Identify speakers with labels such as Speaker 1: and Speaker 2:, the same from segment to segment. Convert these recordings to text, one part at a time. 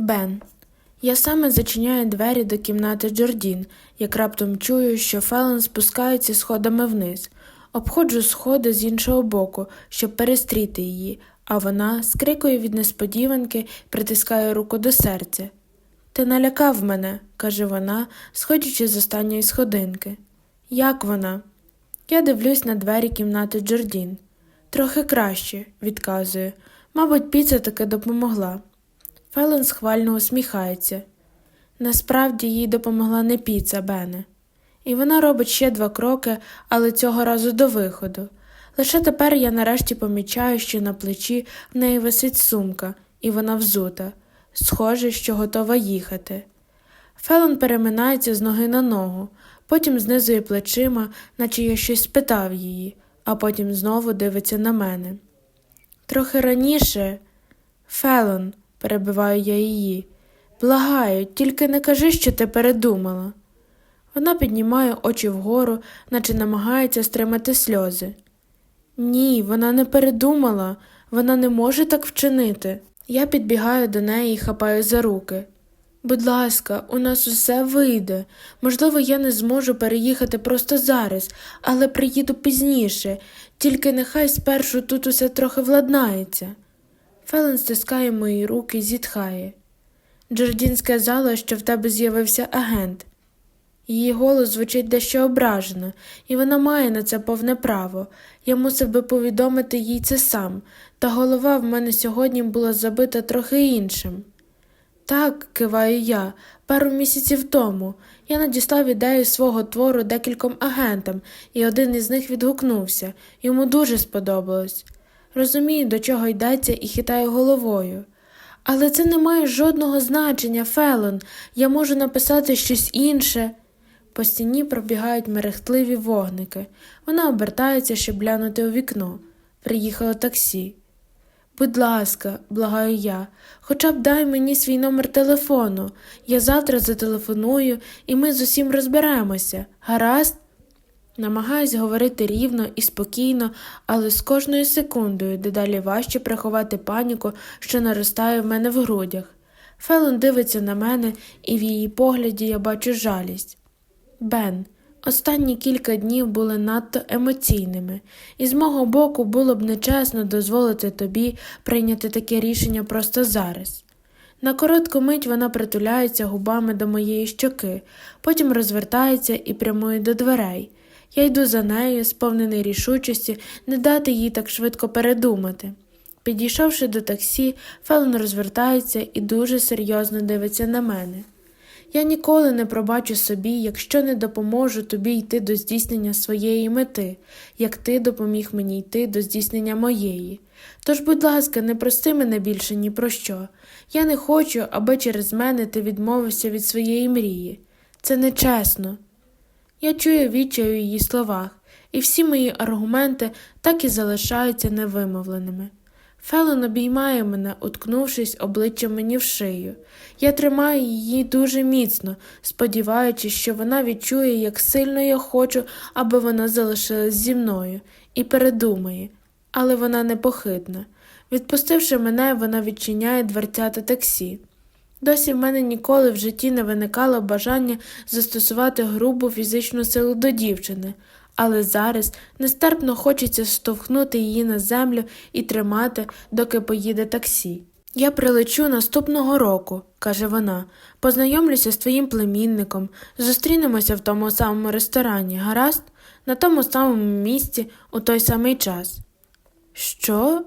Speaker 1: Бен. Я саме зачиняю двері до кімнати Джордін, як раптом чую, що Фелон спускається сходами вниз. Обходжу сходи з іншого боку, щоб перестріти її, а вона скрикує від несподіванки, притискає руку до серця. Ти налякав мене, каже вона, сходячи з останньої сходинки. Як вона? Я дивлюсь на двері кімнати Джордін. Трохи краще, відказує. Мабуть, піца таки допомогла. Фелон схвально усміхається. Насправді їй допомогла не піца, Бене. І вона робить ще два кроки, але цього разу до виходу. Лише тепер я нарешті помічаю, що на плечі в неї висить сумка, і вона взута, схоже, що готова їхати. Фелон переминається з ноги на ногу, потім знизує плечима, наче я щось спитав її, а потім знову дивиться на мене. Трохи раніше, Фелон, перебиваю я її, благаю, тільки не кажи, що ти передумала. Вона піднімає очі вгору, наче намагається стримати сльози. Ні, вона не передумала, вона не може так вчинити. Я підбігаю до неї і хапаю за руки. Будь ласка, у нас усе вийде. Можливо, я не зможу переїхати просто зараз, але приїду пізніше, тільки нехай спершу тут усе трохи владнається. Фелен стискає мої руки і зітхає. Джордін сказала, що в тебе з'явився агент. Її голос звучить дещо ображено, і вона має на це повне право. Я мусив би повідомити їй це сам, та голова в мене сьогодні була забита трохи іншим. Так, киваю я, пару місяців тому. Я надіслав ідею свого твору декільком агентам, і один із них відгукнувся. Йому дуже сподобалось. Розумію, до чого йдеться, і хитаю головою. Але це не має жодного значення, Фелон. Я можу написати щось інше. По стіні пробігають мерехтливі вогники. Вона обертається, щоб глянути у вікно. Приїхало таксі. Будь ласка, благаю я, хоча б дай мені свій номер телефону. Я завтра зателефоную, і ми з усім розберемося. Гаразд? Намагаюсь говорити рівно і спокійно, але з кожною секундою дедалі важче приховати паніку, що наростає в мене в грудях. Фелон дивиться на мене, і в її погляді я бачу жалість. Бен, останні кілька днів були надто емоційними, і з мого боку було б нечесно дозволити тобі прийняти таке рішення просто зараз. На коротку мить вона притуляється губами до моєї щоки, потім розвертається і прямує до дверей. Я йду за нею, сповнений рішучості не дати їй так швидко передумати. Підійшовши до таксі, Фелон розвертається і дуже серйозно дивиться на мене. Я ніколи не пробачу собі, якщо не допоможу тобі йти до здійснення своєї мети, як ти допоміг мені йти до здійснення моєї. Тож, будь ласка, не прости мене більше ні про що. Я не хочу, аби через мене ти відмовився від своєї мрії. Це нечесно. Я чую відчаю її словах, і всі мої аргументи так і залишаються невимовленими. Фелон обіймає мене, уткнувшись обличчям мені в шию. Я тримаю її дуже міцно, сподіваючись, що вона відчує, як сильно я хочу, аби вона залишилась зі мною, і передумає, але вона непохитна. Відпустивши мене, вона відчиняє дверцята таксі. Досі в мене ніколи в житті не виникало бажання застосувати грубу фізичну силу до дівчини, але зараз нестерпно хочеться штовхнути її на землю і тримати, доки поїде таксі. Я прилечу наступного року, каже вона, познайомлюся з твоїм племінником, зустрінемося в тому самому ресторані, гаразд, на тому самому місці у той самий час. Що?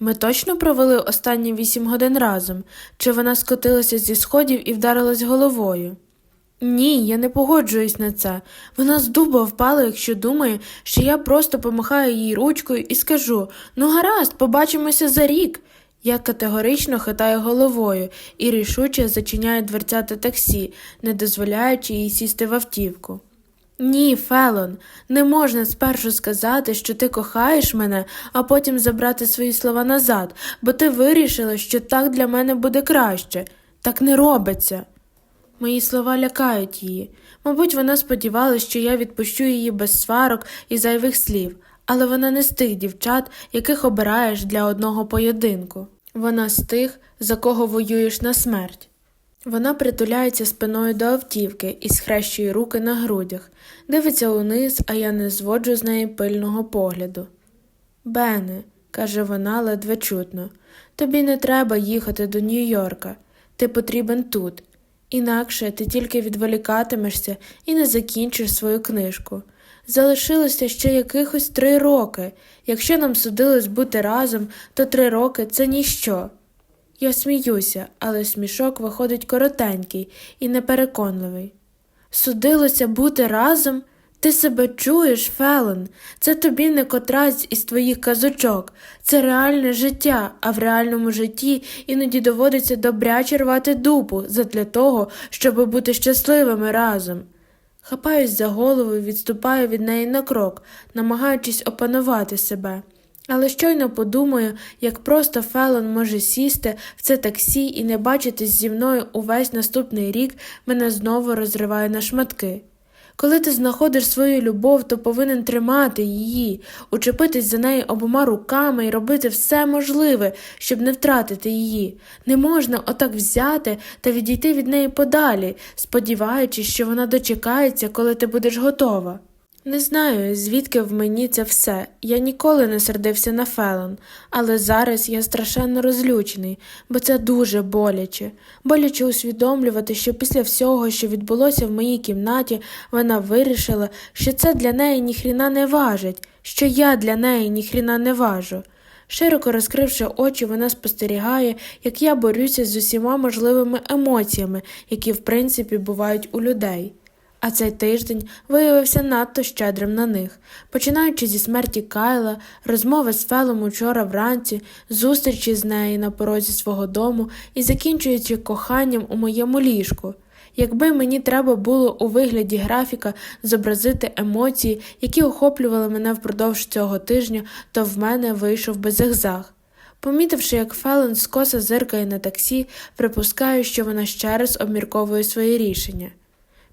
Speaker 1: Ми точно провели останні вісім годин разом, чи вона скотилася зі сходів і вдарилась головою? Ні, я не погоджуюсь на це. Вона з дуба впала, якщо думає, що я просто помахаю їй ручкою і скажу ну, гаразд, побачимося за рік. Я категорично хитаю головою і рішуче зачиняю дверцята таксі, не дозволяючи їй сісти в автівку. Ні, Фелон, не можна спершу сказати, що ти кохаєш мене, а потім забрати свої слова назад, бо ти вирішила, що так для мене буде краще. Так не робиться. Мої слова лякають її. Мабуть, вона сподівалася, що я відпущу її без сварок і зайвих слів, але вона не з тих дівчат, яких обираєш для одного поєдинку. Вона з тих, за кого воюєш на смерть. Вона притуляється спиною до автівки і схрещує руки на грудях, дивиться униз, а я не зводжу з неї пильного погляду. Бене, каже вона ледве чутно, тобі не треба їхати до Нью-Йорка. Ти потрібен тут. Інакше ти тільки відволікатимешся і не закінчиш свою книжку. Залишилося ще якихось три роки. Якщо нам судилось бути разом, то три роки це ніщо. Я сміюся, але смішок виходить коротенький і непереконливий. Судилося бути разом? Ти себе чуєш, Фелон? Це тобі не котрась із твоїх казочок. Це реальне життя, а в реальному житті іноді доводиться добряче рвати дупу задля того, щоб бути щасливими разом. Хапаюсь за голову і відступаю від неї на крок, намагаючись опанувати себе. Але щойно подумаю, як просто Фелон може сісти в це таксі і не бачитись зі мною увесь наступний рік, мене знову розриває на шматки. Коли ти знаходиш свою любов, то повинен тримати її, учепитись за неї обома руками і робити все можливе, щоб не втратити її. Не можна отак взяти та відійти від неї подалі, сподіваючись, що вона дочекається, коли ти будеш готова. Не знаю, звідки в мені це все. Я ніколи не сердився на Фелон, але зараз я страшенно розлючений, бо це дуже боляче. Боляче усвідомлювати, що після всього, що відбулося в моїй кімнаті, вона вирішила, що це для неї ніхріна не важить, що я для неї ніхріна не важу. Широко розкривши очі, вона спостерігає, як я борюся з усіма можливими емоціями, які в принципі бувають у людей. А цей тиждень виявився надто щедрим на них, починаючи зі смерті Кайла, розмови з Фелом учора вранці, зустрічі з нею на порозі свого дому і закінчуючи коханням у моєму ліжку. Якби мені треба було у вигляді графіка зобразити емоції, які охоплювали мене впродовж цього тижня, то в мене вийшов би зигзаг. Помітивши, як Фелен скоса зиркає на таксі, припускаю, що вона ще раз обмірковує своє рішення.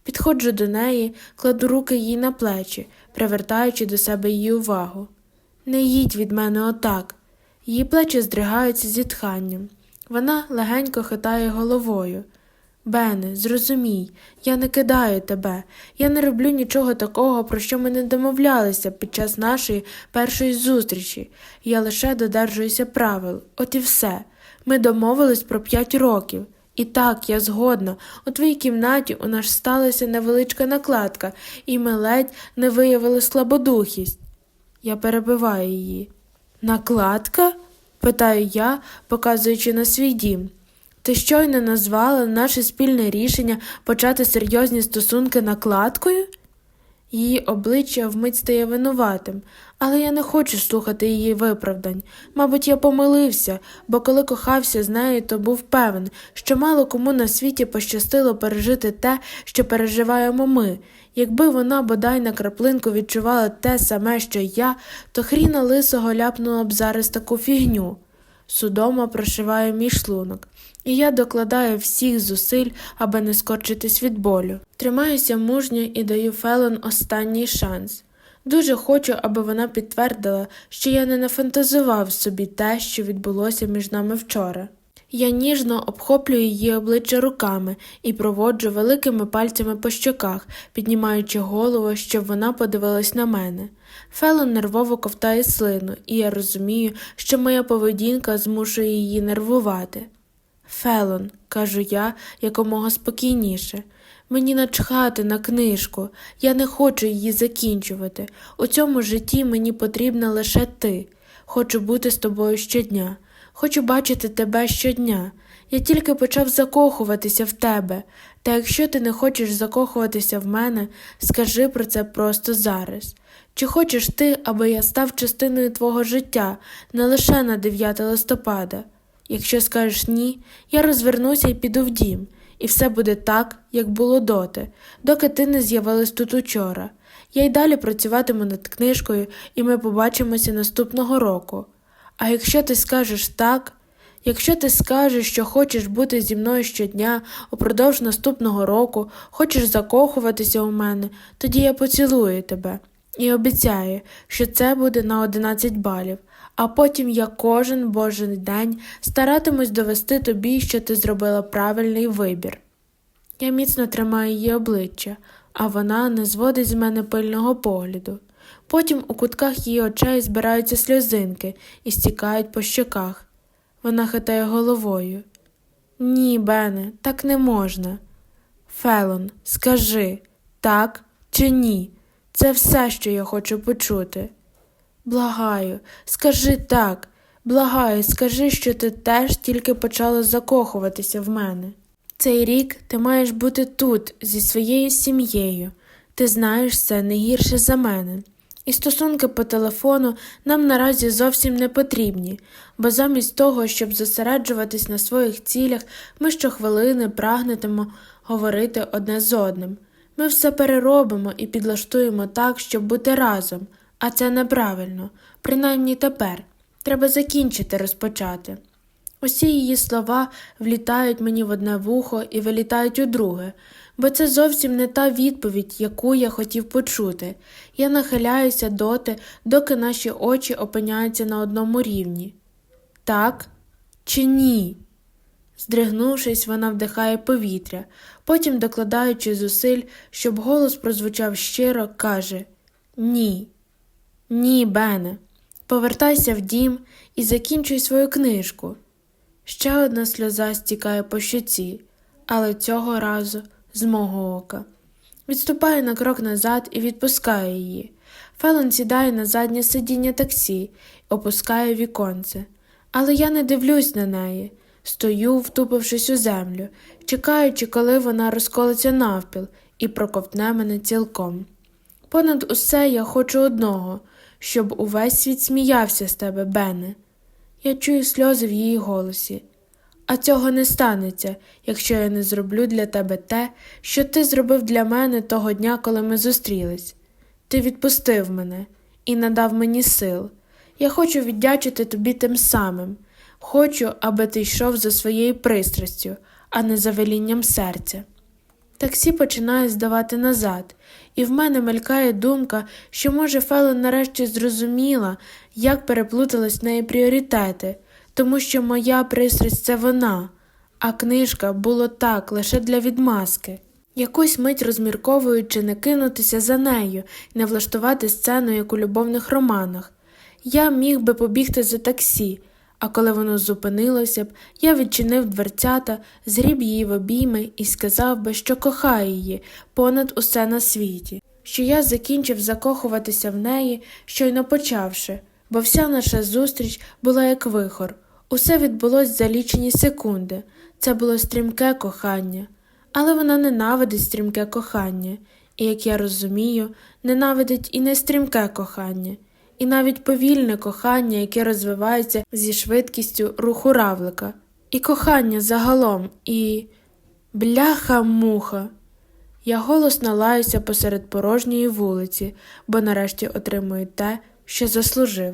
Speaker 1: Підходжу до неї, кладу руки їй на плечі, привертаючи до себе її увагу. Не їдь від мене отак. Її плечі здригаються зітханням. Вона легенько хитає головою. Бене, зрозумій, я не кидаю тебе. Я не роблю нічого такого, про що ми не домовлялися під час нашої першої зустрічі. Я лише додержуюся правил, от і все. Ми домовились про п'ять років. І так, я згодна. У твоїй кімнаті у нас сталася невеличка накладка, і ми ледь не виявили слабодухість. Я перебиваю її. Накладка? питаю я, показуючи на свій дім. Ти щойно назвала наше спільне рішення почати серйозні стосунки накладкою? Її обличчя вмить стає винуватим, але я не хочу слухати її виправдань. Мабуть, я помилився, бо коли кохався з нею, то був певен, що мало кому на світі пощастило пережити те, що переживаємо ми. Якби вона бодай на краплинку відчувала те саме, що я, то хріна лисого ляпнула б зараз таку фігню. Судома прошиває мій шлунок, і я докладаю всіх зусиль, аби не скорчитись від болю. Тримаюся мужньо і даю Фелон останній шанс. Дуже хочу, аби вона підтвердила, що я не нафантазував собі те, що відбулося між нами вчора. Я ніжно обхоплюю її обличчя руками і проводжу великими пальцями по щоках, піднімаючи голову, щоб вона подивилась на мене. Фелон нервово ковтає слину, і я розумію, що моя поведінка змушує її нервувати. Фелон, кажу я якомога спокійніше. Мені начхати на книжку, я не хочу її закінчувати. У цьому житті мені потрібна лише ти. Хочу бути з тобою щодня, хочу бачити тебе щодня. Я тільки почав закохуватися в тебе, та якщо ти не хочеш закохуватися в мене, скажи про це просто зараз. Чи хочеш ти, аби я став частиною твого життя, не лише на 9 листопада? Якщо скажеш ні, я розвернуся і піду в дім, і все буде так, як було доти, доки ти не з'явилась тут учора. Я й далі працюватиму над книжкою, і ми побачимося наступного року. А якщо ти скажеш так, якщо ти скажеш, що хочеш бути зі мною щодня упродовж наступного року, хочеш закохуватися у мене, тоді я поцілую тебе і обіцяю, що це буде на 11 балів, а потім я кожен божий день старатимусь довести тобі, що ти зробила правильний вибір. Я міцно тримаю її обличчя, а вона не зводить з мене пильного погляду. Потім у кутках її очей збираються сльозинки і стікають по щоках. Вона хитає головою. Ні, Бене, так не можна. Фелон, скажи так чи ні? Це все, що я хочу почути. Благаю, скажи так, благаю, скажи, що ти теж тільки почала закохуватися в мене. Цей рік ти маєш бути тут зі своєю сім'єю. Ти знаєш це не гірше за мене. І стосунки по телефону нам наразі зовсім не потрібні, бо замість того, щоб зосереджуватись на своїх цілях, ми щохвилини прагнетимо говорити одне з одним. Ми все переробимо і підлаштуємо так, щоб бути разом, а це неправильно, принаймні тепер. Треба закінчити розпочати. Усі її слова влітають мені в одне вухо і вилітають у друге, бо це зовсім не та відповідь, яку я хотів почути. Я нахиляюся доти, доки наші очі опиняються на одному рівні. Так чи ні? Здригнувшись, вона вдихає повітря, потім, докладаючи зусиль, щоб голос прозвучав щиро, каже Ні. Ні, Бене, повертайся в дім і закінчуй свою книжку. Ще одна сльоза стікає по щоці, але цього разу з мого ока. Відступаю на крок назад і відпускаю її. Фелон сідає на заднє сидіння таксі опускає віконце. Але я не дивлюсь на неї, стою, втупившись у землю, чекаючи, коли вона розколиться навпіл і проковтне мене цілком. Понад усе я хочу одного, щоб увесь світ сміявся з тебе, Бене. Я чую сльози в її голосі. А цього не станеться, якщо я не зроблю для тебе те, що ти зробив для мене того дня, коли ми зустрілись. Ти відпустив мене і надав мені сил. Я хочу віддячити тобі тим самим. Хочу, аби ти йшов за своєю пристрастю, а не за велінням серця. Таксі починає здавати назад, і в мене мелькає думка, що, може, Фелон нарешті зрозуміла, як переплутались в неї пріоритети, тому що моя пристрасть це вона, а книжка було так лише для відмазки. Якусь мить розмірковуючи не кинутися за нею не влаштувати сцену, як у любовних романах. Я міг би побігти за таксі, а коли воно зупинилося б, я відчинив дверцята, згріб її в обійми і сказав би, що кохаю її понад усе на світі, що я закінчив закохуватися в неї, щойно почавши, бо вся наша зустріч була як вихор. Усе відбулось за лічені секунди. Це було стрімке кохання, але вона ненавидить стрімке кохання, і, як я розумію, ненавидить і не стрімке кохання і навіть повільне кохання, яке розвивається зі швидкістю руху равлика, і кохання загалом, і бляха-муха. Я голосно лаюся посеред порожньої вулиці, бо нарешті отримую те, що заслужив.